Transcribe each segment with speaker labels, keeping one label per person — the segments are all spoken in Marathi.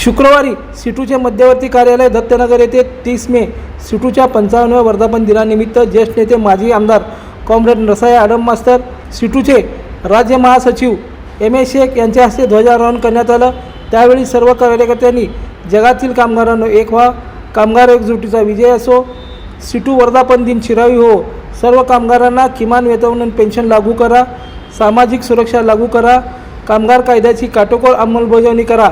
Speaker 1: शुक्रवारी सिटूचे मध्यवर्ती कार्यालय दत्तनगर येथे तीस मे सिटूच्या पंचावन्नव्या वर्धापन दिनानिमित्त ज्येष्ठ नेते माजी आमदार कॉम्रेड नरसाई आडम मास्तर सिटूचे राज्य महासचिव एम ए शेख यांच्या हस्ते ध्वजारोहण करण्यात आलं. त्यावेळी सर्व कार्यकर्त्यांनी जगातील कामगारांनो एक व्हा कामगार एकजुटीचा विजय असो सिटू वर्धापन दिन चिरावी हो. सर्व कामगारांना किमान वेतन आणि पेन्शन लागू करा सामाजिक सुरक्षा लागू करा कामगार कायद्याची काटेकोर अंमलबजावणी करा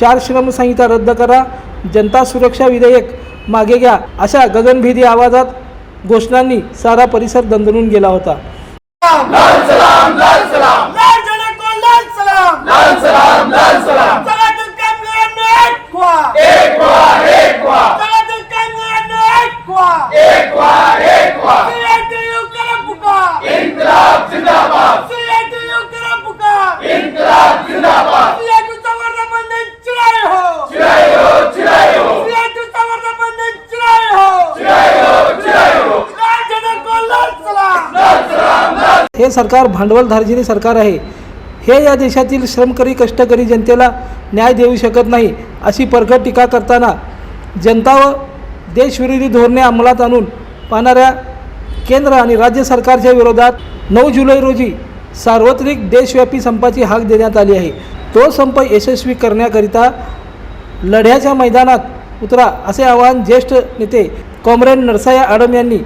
Speaker 1: चार श्रम संहिता रद्द करा जनता सुरक्षा विधेयक मागे घ्या अशा गगनभेदी आवाजात घोषणांनी सारा परिसर दणदणून गेला होता.
Speaker 2: लाल सलाम
Speaker 3: लाल सलाम. लाल
Speaker 2: हो हो
Speaker 1: हे सरकार भांडवल धार्जिनी सरकार आहे. हे या देशातील श्रमकरी कष्टकरी जनतेला न्याय देऊ शकत नाही अशी परखड टीका करताना जनता व देशविरोधी धोरणे अंमलात आणून पाहणाऱ्या केंद्र आणि राज्य सरकारच्या विरोधात नऊ जुलै रोजी सार्वत्रिक देशव्यापी संपाची हाक देण्यात आली आहे. तो संप यशस्वी करण्याकरिता लढ्याच्या मैदानात उतरा असे आवाहन ज्येष्ठ नेते कॉम्रेड नरसाया आडम यांनी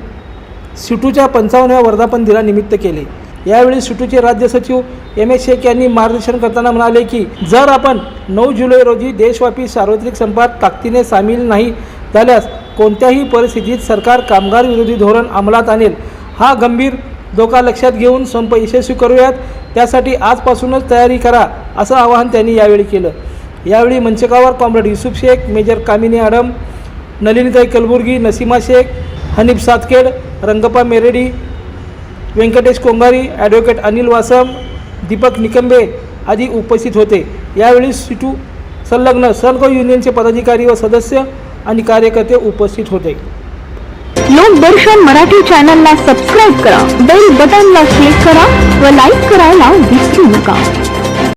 Speaker 1: सिटूच्या पंचावन्नव्या वर्धापन दिनानिमित्त केले. यावेळी सुटूचे राज्य सचिव एम एस शेख यांनी मार्गदर्शन करताना म्हणाले की जर आपण नऊ जुलै रोजी देशव्यापी सार्वत्रिक संपात ताकदीने सामील नाही झाल्यास कोणत्याही परिस्थितीत सरकार कामगार विरोधी धोरण अंमलात आणेल. हा गंभीर धोका लक्षात घेऊन संप यशस्वी करूयात. त्यासाठी आजपासूनच तयारी करा असं आवाहन त्यांनी यावेळी केलं. यावेळी मंचकावर कॉम्रेड युसुफ शेख मेजर कामिनी आडम नलिनीताई कलबुर्गी नसीमा शेख हनीफ सातखेड रंगप्पा मेरेडी व्यंकटेश कोंगारी ॲडव्होकेट अनिल वासम दीपक निकंबे आदी उपस्थित होते. यावेळी सिटू संलग्न सर्व युनियनचे पदाधिकारी व सदस्य आणि कार्यकर्ते उपस्थित होते.
Speaker 4: लोकदर्शन मराठी चॅनलला सबस्क्राईब करा बेल बटनला क्लिक करा व लाईक करायला विसरू नका.